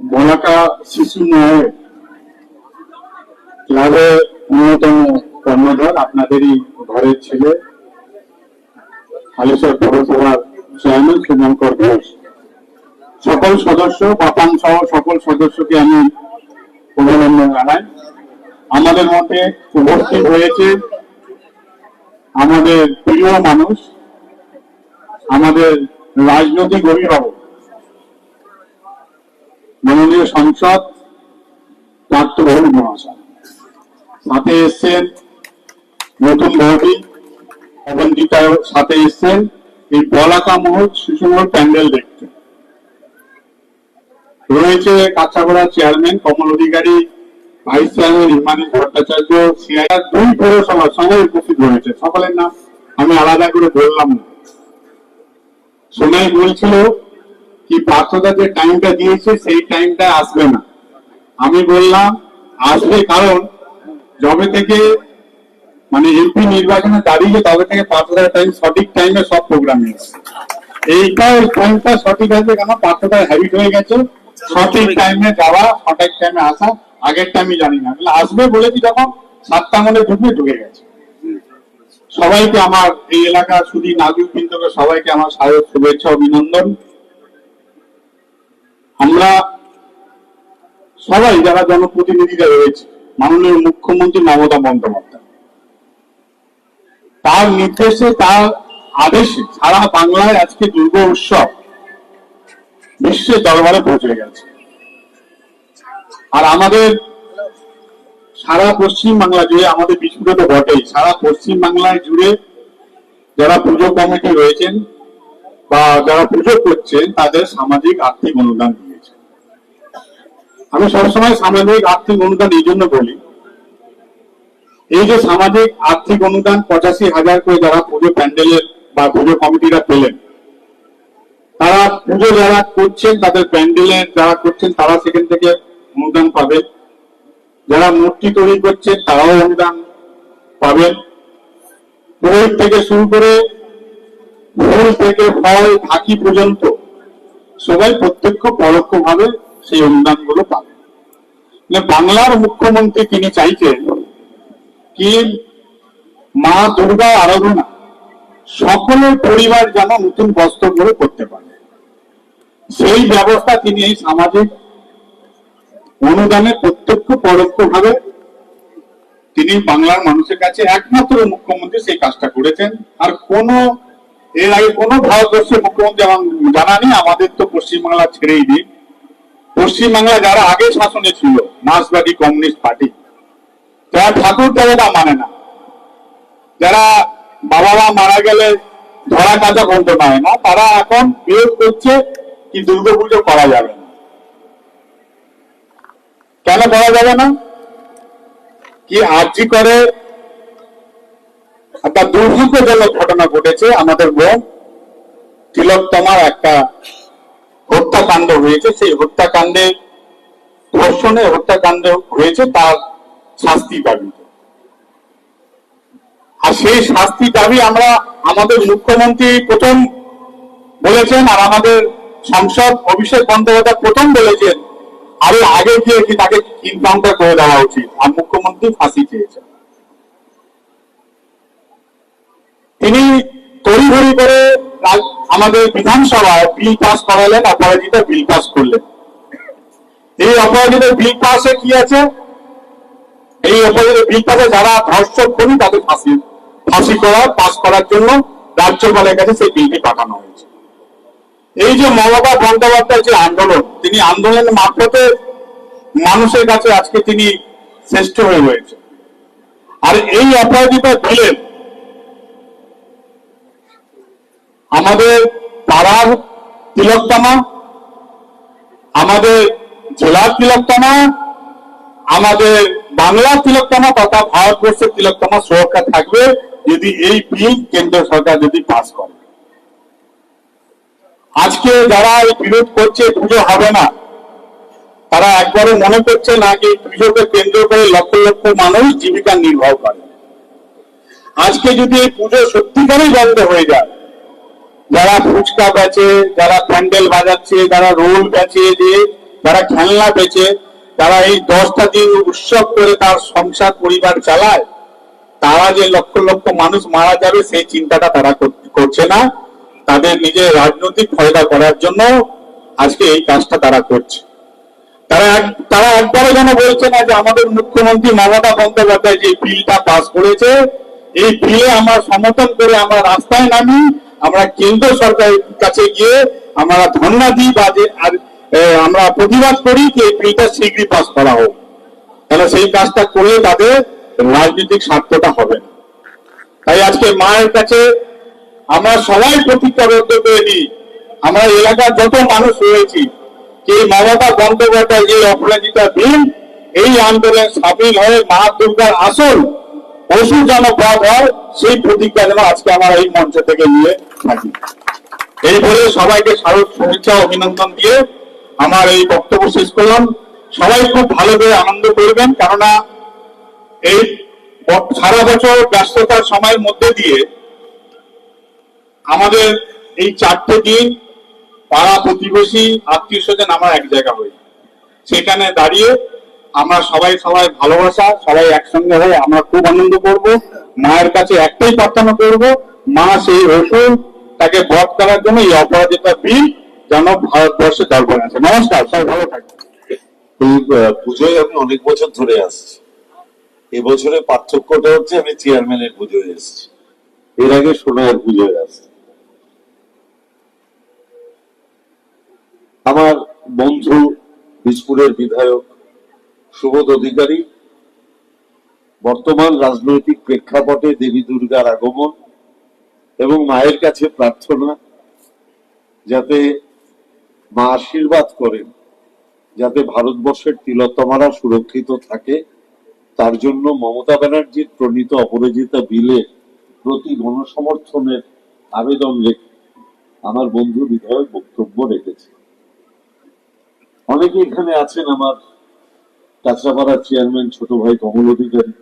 বলাকা শিশু ন্যায় ক্লাবের অন্যতম কর্ণধার আপনাদেরই ঘরের ছেলে হালেশ্বর পৌরসভার চেয়ারম্যান শুভঙ্কর ঘোষ। সকল সদস্য, বাপান সহ সকল সদস্যকে আমি অভিনন্দন জানাই। আমাদের মধ্যে উপস্থিত হয়েছে আমাদের প্রিয় মানুষ, আমাদের রাজনৈতিক অভিভাবক। মাননীয় সংসদ পার্থভূমি মহাশয়। সাথে এসছেন নতুন ভবনী অবন্তিতায় সাথে এসছেন এই বলাকা মহল শিশুমহল প্যান্ডেল দেখতে। রয়েছে Kanchagara chairman, Kamal Adhikari, vice chairman Imani Bhattacharya, CIR দুই পৌরসভার সঙ্গে উপস্থিত রয়েছে। সকলের নাম আমি আলাদা করে বললাম না। সোনাই বলছিল কি পার্থদা যে টাইমটা দিয়েছে, সেই টাইমটা আসবে না। আমি বললাম, আসবে কারণ যবে থেকে মানে এমপি নির্বাচনে দাঁড়িয়ে তবে থেকে পার্থদার টাইম সঠিক টাইমে সব প্রোগ্রাম এসছে। এইটা ওই টাইমটা সঠিক আছে কেন? পার্থদার হ্যাবিট হয়ে গেছে। সঠিক টাইমে যাওয়া, সঠিক টাইমে আসা, আগের টাইমে জানি না। আসবে বলেছি যখন, সাতটা মনে ঢুকে ঢুকে গেছে। সবাইকে আমার এই এলাকার শুধু নাগরিক বৃন্দকে সবাইকে আমার সাহেব শুভেচ্ছা, অভিনন্দন। আমরা সবাই যারা জনপ্রতিনিধিরা রয়েছে, মাননীয় মুখ্যমন্ত্রী মমতা বন্দ্যোপাধ্যায়, তার নির্দেশে, তার আদেশে সারা বাংলায় আজকে দুর্গা উৎসব বিশ্বের দরবারে পৌঁছে গেছে। আর আমাদের সারা পশ্চিম বাংলা জুড়ে, আমাদের বিস্কুটে তো বটেই, সারা পশ্চিম বাংলায় জুড়ে যারা পুজো কমিটি রয়েছেন বা যারা পুজো করছেন, তাদের সামাজিক, আর্থিক অনুদান। আমি সবসময় সামাজিক আর্থিক অনুদান এই জন্য বলি, এই যে সামাজিক আর্থিক অনুদান পঁচাশি হাজার করে যারা পুজো প্যান্ডেলের বা পুজো কমিটিরা পেলেন, তারা পুজো যারা করছেন, তাদের প্যান্ডেলের যারা করছেন, তারা সেখান থেকে অনুদান পাবে। যারা মূর্তি তৈরি করছেন, তারাও অনুদান পাবেন পুরোহিত থেকে শুরু করে ফুল থেকে ফল, ঢাকি পর্যন্ত সবাই প্রত্যক্ষ পরোক্ষ ভাবে সেই অনুদানগুলো পাবে। মানে বাংলার মুখ্যমন্ত্রী তিনি চাইছেন কি মা দুর্গা আরাধনা সকলের পরিবার যেন নতুন বস্ত্র করে করতে পারে। সেই ব্যবস্থা তিনি এই সামাজিক অনুদানে প্রত্যক্ষ পরোক্ষ ভাবে তিনি বাংলার মানুষের কাছে একমাত্র মুখ্যমন্ত্রী সেই কাজটা করেছেন। আর কোন, এর আগে কোন ভারতবর্ষের মুখ্যমন্ত্রী আমার জানা নেই আমাদের তো পশ্চিমবাংলা ছেড়েই দিন। পশ্চিমবাংলা যারা আগে শাসনে ছিল, মার্ক্সবাদী কমিউনিস্ট পার্টি, যারা ঠাকুর দেবতা মানে না, যারা বাবা মা মারা গেলে ধরা কাজা বন্ধ নয় না, তারা এখন বিরোধ করছে কি দুর্গাপুজো করা যাবে না। কেন করা যাবে না? কি আর্জি করে? একটা দুর্ভাগ্যজনক ঘটনা ঘটেছে, আমাদের বোন তিলোত্তমার একটা হত্যাকাণ্ড হয়েছে, সেই হত্যাকাণ্ডে ধর্ষণে হত্যাকাণ্ড হয়েছে, তার শাস্তি দাবিতে আর সেই শাস্তি দাবি আমরা আমাদের মুখ্যমন্ত্রী প্রথম বলেছেন, আর আমাদের সংসদ অভিষেক বন্দ্যোপাধ্যায় প্রথম বলেছেন, আরও আগে গিয়ে কি তাকে ইনকাউন্টার করে দেওয়া উচিত, আর মুখ্যমন্ত্রী ফাঁসি চেয়েছেন। তিনি তড়িঘড়ি করে আমাদের বিধানসভায় বিল পাস করালেন, অপরাজিত বিল পাস করলেন। এই অপরাজিত বিল পাসে কি আছে? এই অপরাজিত বিল পাসে যারা ধর্ষক করি তাদের ফাঁসি ফাঁসি করা পাস করার জন্য রাজ্যপালের কাছে সেই বিলটি পাঠানো হয়েছে। এই যে মমতা বন্দ্যোপাধ্যায় যে আন্দোলন, তিনি আন্দোলনের মারফতে মানুষের কাছে আজকে তিনি শ্রেষ্ঠ হয়ে রয়েছে আর এই অপরাজিত বিলের আমাদের পাড়ার তিলকতামা আমাদের জেলার তিলকতামা আমাদের বাংলার তিলকতামা তথা ভারতবর্ষের তিলকতামা সুরক্ষা থাকবে যদি এই বিল কেন্দ্র সরকার যদি পাস করে। আজকে যারা এই বিরোধ করছে, পুজো হবে না। তারা একবারও মনে করছে না যে পুজোকে কেন্দ্র করে লক্ষ লক্ষ মানুষ জীবিকা নির্বাহ করে। আজকে যদি এই পুজো সত্যিকারই বন্ধ হয়ে যায় যারা ফুচকা বেচে, যারা প্যান্ডেল বাজাচ্ছে, যারা রোল বেচে যে যারা খেলনা বেচে তারা এই দশটা দিন উৎসব করে তার সংসার, পরিবার চালায়, তারা যে লক্ষ লক্ষ মানুষ মারা যাবে, সেই চিন্তাটা তারা করছে না। তাদের নিজের রাজনৈতিক ফায়দা করার জন্য আজকে এই কাজটা তারা করছে। তারা তারা একবারও যেন বলছে না যে আমাদের মুখ্যমন্ত্রী মমতা বন্দ্যোপাধ্যায় যে বিলটা পাস করেছে, এই বিলে আমরা সমর্থন করে আমরা রাস্তায় নামি আমরা কেন্দ্র সরকারের কাছে গিয়ে আমরা ধর্ণা দিই বা যে আমরা প্রতিবাদ করি যে এই বিলটা শীঘ্রই পাস করা হোক। তাহলে সেই কাজটা করলে তাদের রাজনৈতিক স্বার্থটা হবে তাই আজকে মায়ের কাছে আমরা সবাই প্রতিজ্ঞাবদ্ধ করে নিই। আমরা এলাকার যত মানুষ রয়েছি, যে মমতা বন্দ্যোপাধ্যায় যে অপরাজিতা দিন, এই আন্দোলনে সামিল হয়ে মা দুর্গার আসল পশু যেন হয় সেই প্রতিজ্ঞা যেন আজকে আমরা এই মঞ্চ থেকে নিয়ে থাকি। এই বলে সবাইকে স্মারক শুভেচ্ছা অভিনন্দন দিয়ে আমার এই বক্তব্য শেষ করলাম। সবাই খুব ভালো করে আনন্দ করবেন, কেননা এই সারা বছর ব্যস্ততার সময়ের মধ্যে দিয়ে আমাদের এই চারটে দিন পাড়া প্রতিবেশী, আত্মীয় স্বজন আমরা এক জায়গা হই সেখানে দাঁড়িয়ে আমরা সবাই সবাই ভালোবাসা, সবাই একসঙ্গে হয়ে আমরা খুব আনন্দ করব। মায়ের কাছে একটাই প্রার্থনা করব, মা সেই রসুন, তাকে বধ করার জন্য এই অপরাজিতা বিল যেন ভারতবর্ষে দরকার আছে নমস্কার, সবাই ভালো থাকবেন। এই পুজোয় আমি অনেক বছর ধরে আসছি। এবছরে পার্থক্যটা হচ্ছে আমি চেয়ারম্যানের পুজোয় এসেছি। এর আগে সোনার পুজোয় আসছি। আমার বন্ধু বীজপুরের বিধায়ক সুবোধ অধিকারী বর্তমান রাজনৈতিক প্রেক্ষাপটে দেবী দুর্গার আগমন এবং মায়ের কাছে প্রার্থনা, যাতে মা আশীর্বাদ করেন, যাতে ভারতবর্ষের তিলোত্তমারা সুরক্ষিত থাকে। তার জন্য মমতা ব্যানার্জির প্রণীত অপরাজিতা বিলে প্রতি গণসমর্থনের আবেদন রেখে আমার বন্ধু বিধায়ক বক্তব্য রেখেছে। অনেকে এখানে আছেন আমার কাঁচরাপাড়ার চেয়ারম্যান ছোট ভাই কমল অধিকারী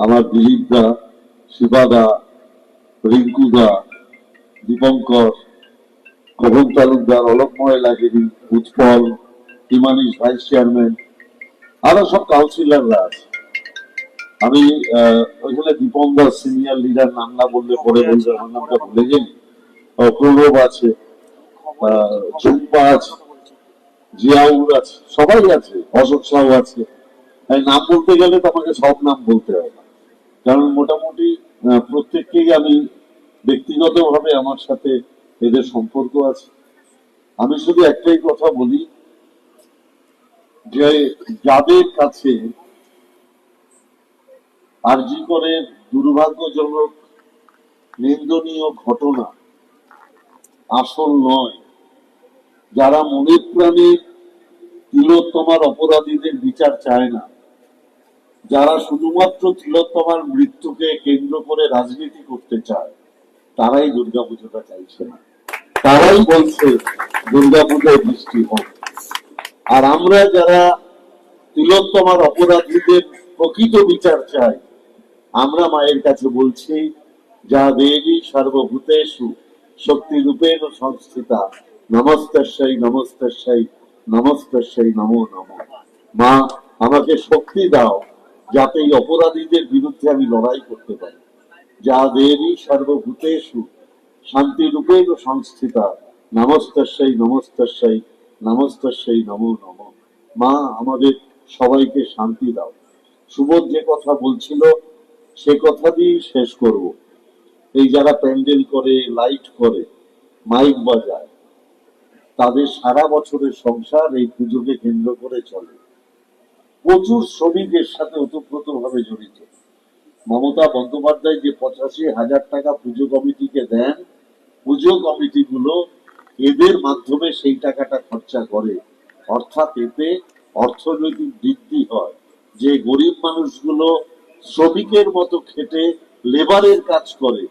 আমার দিলীপ দা শিবা দা রিঙ্কু দা দীপঙ্কর খগন তালুকদার অলোকময় লাগেরি উৎপল হিমানিশ ভাইস চেয়ারম্যান আরও সব কাউন্সিলররা আছে। আমি ওইখানে দীপন দাস সিনিয়র লিডার নাম না বললে পরে বলবে আমার নামটা ভুলে আহ, প্রণব আছে ঝুম্পা আছে জিয়াউর আছে, সবাই আছে, অশোক সাহু আছে। তাই নাম বলতে গেলে তো আমাকে সব নাম বলতে হবে কারণ মোটামুটি প্রত্যেককেই আমি ব্যক্তিগতভাবে আমার সাথে এদের সম্পর্ক আছে। আমি শুধু একটাই কথা বলি যে, যাদের কাছে আরজি করে দুর্ভাগ্যজনক, নিন্দনীয় ঘটনা আসল নয় যারা মনের প্রাণে তিলোত্তমার অপরাধীদের বিচার চায় না, যারা শুধুমাত্র তিলোত্তমার মৃত্যুকে কেন্দ্র করে রাজনীতি করতে চায়, তারাই দুর্গাপুজোটা চাইছে না। তারাই বলছে দুর্গাপুজোয় বৃষ্টি হোক। আর আমরা যারা তিলোত্তমার অপরাধীদের প্রকৃত বিচার চাই, আমরা মায়ের কাছে বলছি, যা দেবী সর্বভূতেষু শক্তি রূপেণ সংস্থিতা নমস্তস্যই নমস্তস্যই নমস্তস্যই নমো নমো। মা, আমাকে শক্তি দাও যাতে এই অপরাধীদের বিরুদ্ধে আমি লড়াই করতে পারি। যা দেবী সর্বভূতেষু শান্তি রূপেণ সংস্থিতা নমস্তস্যই নমস্তস্যই নমস্তস্যই নমো নমো। মা, আমাদের সবাইকে শান্তি দাও। সুবোধ যে কথা বলছিল, সে কথা দিয়েই শেষ করব। এই যারা প্যান্ডেল করে, লাইট করে, মাইক বাজায় তাদের সারা বছরের সংসার এই পুজোকে কেন্দ্র করে চলে। প্রচুর শ্রমিকের সাথে ওতপ্রোত ভাবে জড়িত। মমতা বন্দ্যোপাধ্যায় যে পঁচাশি হাজার টাকা পুজো কমিটিকে দেন, পুজো কমিটিগুলো এদের মাধ্যমে সেই টাকাটা খরচা করে। অর্থাৎ এতে অর্থনৈতিক বৃদ্ধি হয়। যে গরিব মানুষগুলো শ্রমিকের মতো খেটে লেবারের কাজ করে,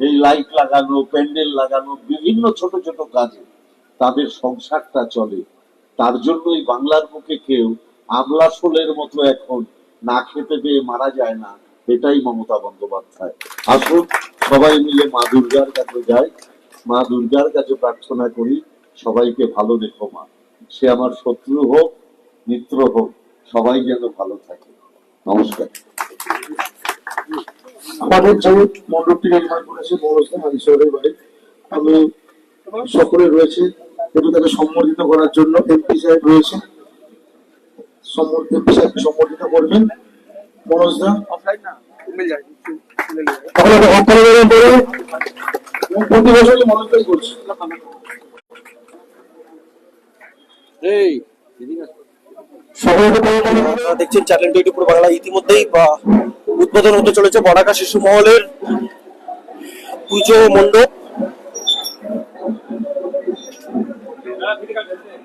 এই লাইট লাগানো, প্যান্ডেল লাগানো, বিভিন্ন ছোট ছোট কাজে। তাদের সংসারটা চলে। তার জন্যই বাংলার মুখে কেউ আমলা শোলের মতো এখন না খেতে পেয়ে মারা যায় না, এটাই মমতা বন্দ্যোপাধ্যায়। আসুন সবাই মিলে মা দুর্গার কাছে যাই। মা দুর্গার কাছে প্রার্থনা করি, সবাইকে ভালো রেখো মা। সে আমার শত্রু হোক, মিত্র হোক, সবাই যেন ভালো থাকে। নমস্কার। আমাদের যে মণ্ডপটি নির্মাণ করেছে বাড়ি আমি সকলে রয়েছে একটু তাকে সম্বর্ধিত করার জন্য এমপি সাহেব রয়েছে। এমপি সাহেবকে সম্বর্ধিত করবেন। প্রতি বছরই করছে। দেখছেন চ্যানেল টোয়েন্টি ফোর বাংলা। ইতিমধ্যেই বা উদ্বোধন হতে চলেছে বড়াকা শিশু মহলের পুজো মণ্ডপ।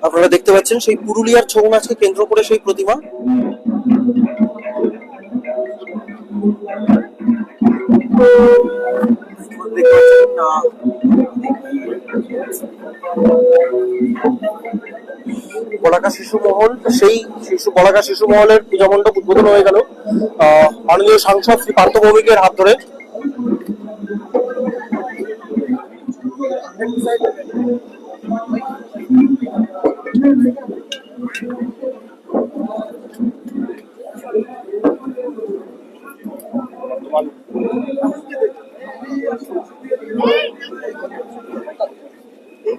আপনারা দেখতে পাচ্ছেন সেই পুরুলিয়ার ছৌ নাচকে কেন্দ্র করে সেই প্রতিমা। বলাকা শিশু মহল সেই শিশু বলাকা শিশু মহলের পূজা মণ্ডপ উদ্বোধন হয়ে গেল। আহ, মাননীয় সাংসদ শ্রী পার্থ ভৌমিকের হাত ধরে।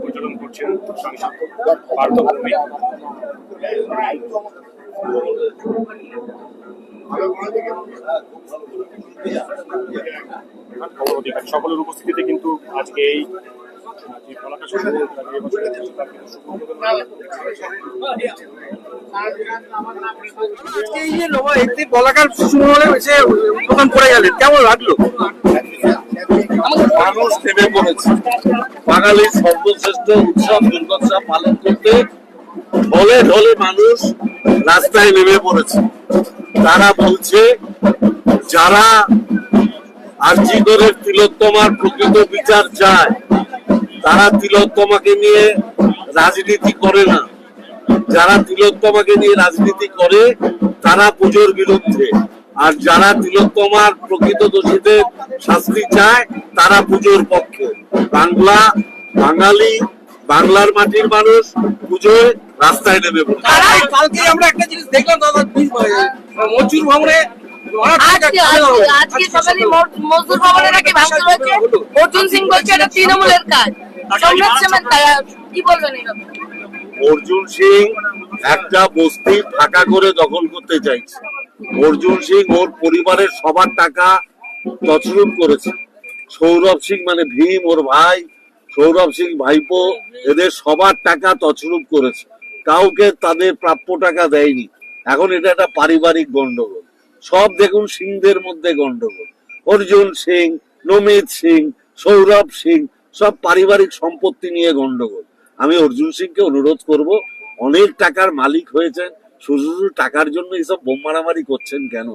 প্রচলন করছেন। সকলের উপস্থিতিতে কিন্তু আজকে এই এই যে নবা একটি বলাকার শিশু মহলে এসে উদ্বোধন করে গেলেন কেমন লাগল? মানুষ নেমে পড়েছে। বাঙালির সর্বশ্রেষ্ঠ উৎসব দুর্গোৎসব পালন করতে ঢলে ঢলে মানুষ রাস্তায় নেমে পড়েছে। তারা বলছে, যারা আর্জিগরের তিলোত্তমার প্রকৃত বিচার চায়, তারা তিলোত্তমাকে নিয়ে রাজনীতি করে না। যারা তিলোত্তমাকে নিয়ে রাজনীতি করে, তারা পুজোর বিরুদ্ধে। আর যারা তিলোত্তমার প্রকৃত দোষীদের শাস্তি চায় তারা পুজোর পক্ষে। বাংলা বাঙালি বাংলার মাটির মানুষ পুজোয় রাস্তায় নেমে পড়ে। কালকে আমরা একটা জিনিস দেখলাম দাদা মজুর ভবনে আজকে আজকে আজকে সকালে মজদুর ভবনে নাকি ভাঙচুর হয়েছে? অর্জুন সিং বলছে এটা তৃণমূলের কাজ। কি বলবেন এই ব্যাপারে? অর্জুন সিং একটা বস্তি ফাঁকা করে দখল করতে চাইছে। অর্জুন সিং ওর পরিবারের সবার টাকা তছরূপ করেছে। সৌরভ সিং মানে ভীম, ওর ভাই, সৌরভ সিং ভাইপো এদের সবার টাকা তছরূপ করেছে। কাউকে তাদের প্রাপ্য টাকা দেয়নি। এখন এটা একটা পারিবারিক গন্ডগোল। সব দেখুন সিংদের মধ্যে গন্ডগোল। অর্জুন সিং, নমিত সিং, সৌরভ সিং, সব পারিবারিক সম্পত্তি নিয়ে গন্ডগোল। আমি অর্জুন সিংকে অনুরোধ করব, অনেক টাকার মালিক হয়েছেন, শুধু শুধু টাকার জন্য এইসব বোম মারামারি করছেন কেন?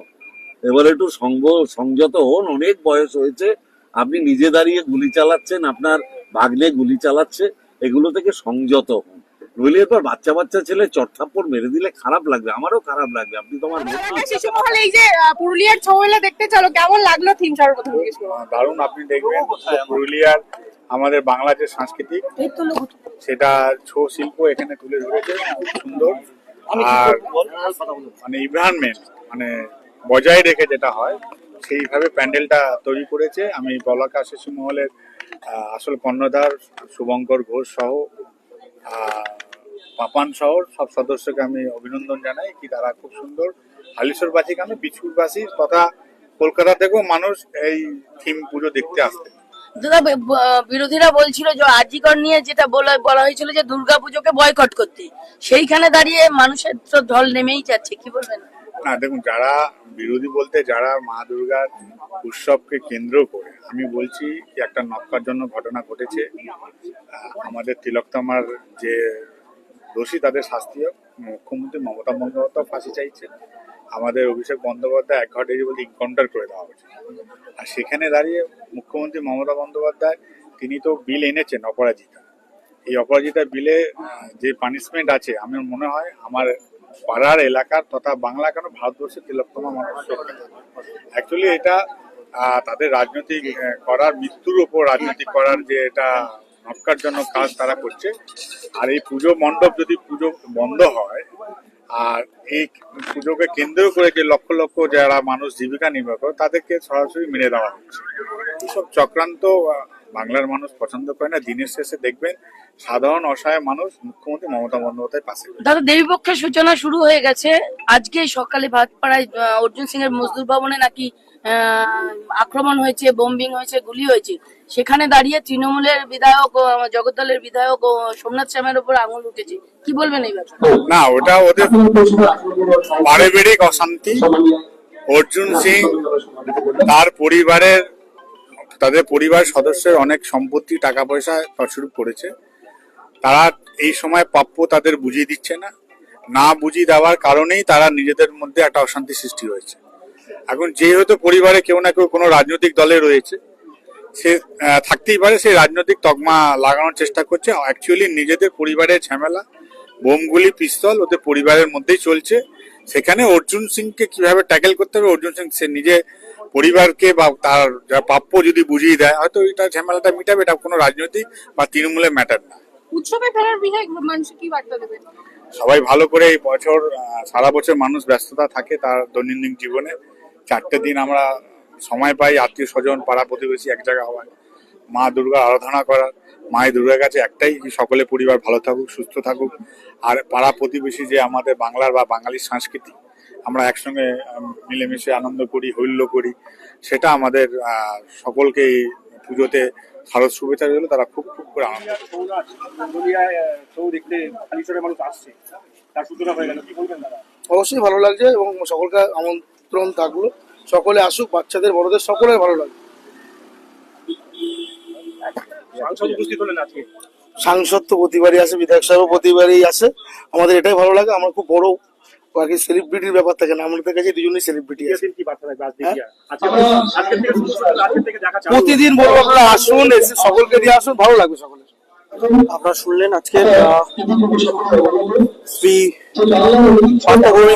এবার একটু সঙ্গ, সংযত হন, অনেক বয়স হয়েছে, আপনি নিজে দাঁড়িয়ে গুলি চালাচ্ছেন, আপনার ভাগ্নে গুলি চালাচ্ছে, এগুলো থেকে সংযত হন। নইলে এরপর বাচ্চা বাচ্চা ছেলে চটথাপ্পড় মেরে দিলে খারাপ লাগবে আমারও খারাপ লাগবে। আপনি তোমার শিশু মহলে এই যে পুরুলিয়ার ছৌ মেলা দেখতে চলো কেমন লাগল থিম সর্বপ্রথম দারুণ আপনি দেখবেন পুরুলিয়ার আমাদের বাংলা যে সাংস্কৃতিক সেটা ছৌ শিল্প এখানে তুলে ধরেছে খুব সুন্দর। আর মানে ইনভায়রনমেন্ট মানে বজায় রেখে যেটা হয় সেইভাবে প্যান্ডেলটা তৈরি করেছে। আমি বলাকা শিশু মহলের আসল কর্ণধার শুভঙ্কর ঘোষ সহ আহ, পাপান শহর সব সদস্যকে আমি অভিনন্দন জানাই কি তারা খুব সুন্দর। হালিশোরবাসী কেন বিছুরবাসী তথা কলকাতা থেকেও মানুষ এই থিম পুজো দেখতে আসতে। দাদা বিরোধীরা বলছিল যে আজিকর নিয়ে যেটা বলা বলা হয়েছিল যে দুর্গাপুজোকে বয়কট করতে। সেইখানে দাঁড়িয়ে মানুষের তো ঢল নেমেই যাচ্ছে কি বলবেন? না দেখুন যারা বিরোধী বলতে যারা মা দুর্গার উৎসবকে কেন্দ্র করে আমি বলছি একটা নক্কারজন্য ঘটনা ঘটেছে। আমাদের তিলকতমার যে দোষী তাদের শাস্তি হোক। মুখ্যমন্ত্রী মমতা বন্দ্যোপাধ্যায় ফাঁসি চাইছেন। আমাদের অভিষেক বন্দ্যোপাধ্যায় এক ঘণ্টা বলতে ইনকাউন্টার করে দেওয়া উচিত আর সেখানে দাঁড়িয়ে মুখ্যমন্ত্রী মমতা বন্দ্যোপাধ্যায়, তিনি তো বিল এনেছেন অপরাজিতা। এই অপরাজিতা বিলে যে পানিশমেন্ট আছে, আমার মনে হয় আমার পাড়ার এলাকার তথা বাংলা কেন ভারতবর্ষের তিলোত্তমা মানুষ অ্যাকচুয়ালি এটা তাদের রাজনৈতিক করার, মৃত্যুর উপর রাজনৈতিক করার যে এটা নক্কারজনক কাজ তারা করছে। আর এই পুজো মণ্ডপ যদি পুজো বন্ধ হয়, আর এই পুজোকে কেন্দ্র করে যে লক্ষ লক্ষ যারা মানুষ জীবিকা নির্বাহ করে, তাদেরকে সরাসরি মেনে দেওয়া হচ্ছে। এসব চক্রান্ত বাংলার মানুষ পছন্দ করে না। দিনের শেষে দেখবেন সাধারণ অসহায় মানুষ মুখ্যমন্ত্রী মমতা বন্দ্যোপাধ্যায় পাশে। দাদা, দেবীপক্ষের সূচনা শুরু হয়ে গেছে। আজকে সকালে ভাতপাড়ায় অর্জুন সিং এর মজদুর ভবনে নাকি আক্রমণ হয়েছে, বোম্বিং হয়েছে, গুলি হয়েছে। সেখানে দাঁড়িয়ে তৃণমূলের বিধায়ক জগদ্দলের বিধায়ক সোমনাথ শ্যামের উপর আঙুল উঠেছে। কি বলবেন এই ব্যাপারে? না, ওটা ওদের পারিবারিক অশান্তি। অর্জুন সিং তার পরিবারের, তাদের পরিবার সদস্যের অনেক সম্পত্তি টাকা পয়সা তছরূপ করেছে। তারা এই সময় প্রাপ্য তাদের বুঝিয়ে দিচ্ছে না। না বুঝিয়ে দেওয়ার কারণেই তারা নিজেদের মধ্যে একটা অশান্তি সৃষ্টি হয়েছে। এখন যেহেতু পরিবারে কেউ না কেউ কোনো রাজনৈতিক দলে রয়েছে সে থাকতেই পারে সে রাজনৈতিক তকমা লাগানোর চেষ্টা করছে। অ্যাকচুয়ালি নিজেদের পরিবারের ঝামেলা বোমগুলি পিস্তল ওদের পরিবারের মধ্যেই চলছে। সেখানে অর্জুন সিংকে কীভাবে ট্যাকেল করতে হবে অর্জুন সিং সে নিজে পরিবারকে বা তার প্রাপ্য যদি বুঝিয়ে দেয় হয়তো এটা ঝামেলাটা মিটাবে এটা কোনো রাজনৈতিক বা তৃণমূলের ম্যাটার না। উৎসবে ফেরার বিষয়ে কি বার্তা দেবেন? সবাই ভালো করে এই বছর সারা বছর মানুষ ব্যস্ততা থাকে তার দৈনন্দিন জীবনে। চারটে দিন আমরা সময় পাই আত্মীয় স্বজন পাড়া প্রতিবেশী এক জায়গা হওয়ায়। মা দুর্গা আরাধনা করার মায়ের দুর্গার কাছে একটাই কি সকলে পরিবার ভালো থাকুক সুস্থ থাকুক। আর পাড়া প্রতিবেশী যে আমাদের বাংলার বা বাঙালির সংস্কৃতি আমরা একসঙ্গে মিলেমিশে আনন্দ করি হৈল্য করি সেটা আমাদের আহ, সকলকে পুজোতে ভারত শুভেচ্ছা রইল তারা খুব খুব করে আনন্দ অবশ্যই ভালো লাগছে এবং সকলকে আমন্ত্রণ থাকল। সকলে আসুক বাচ্চাদের বড়দের সকলের ভালো লাগবে সাংসদ তো প্রতিবারই আসে বিধায়ক সাহেবও প্রতিবারই আসে। আমাদের এটাই ভালো লাগে আমার খুব বড় বাকি সেলিব্রিটির ব্যাপার থাকে না আমাদের কাছে দুজনেই সেলিব্রিটি আছে। প্রতিদিন বলব আপনারা আসুন এসে সকলকে দিয়ে আসুন ভালো লাগবে সকলে আপনারা শুনলেন আজকে শ্রী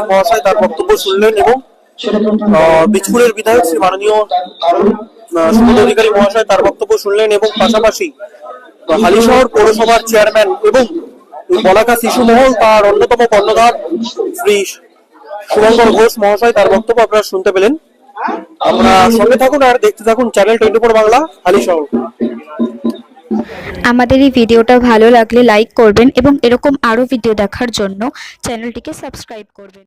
মহাশয় তার বক্তব্য শুনলেন এবং বীজপুরের বিধায়ক শ্রী মাননীয় সুবোধ অধিকারী মহাশয় তার বক্তব্য শুনলেন এবং পাশাপাশি হালিশহর পৌরসভার চেয়ারম্যান এবং বলাকা শিশু মহল তার অন্যতম কর্ণধার শ্রী শুভঙ্কর ঘোষ মহাশয় তার বক্তব্য আপনারা শুনতে পেলেন। আমরা সঙ্গে থাকুন আর দেখতে থাকুন channel twenty four Bangla Halisahar. আমাদের এই ভিডিওটা ভালো লাগলে লাইক করবেন এবং এরকম আরও ভিডিও দেখার জন্য চ্যানেলটিকে সাবস্ক্রাইব করবেন।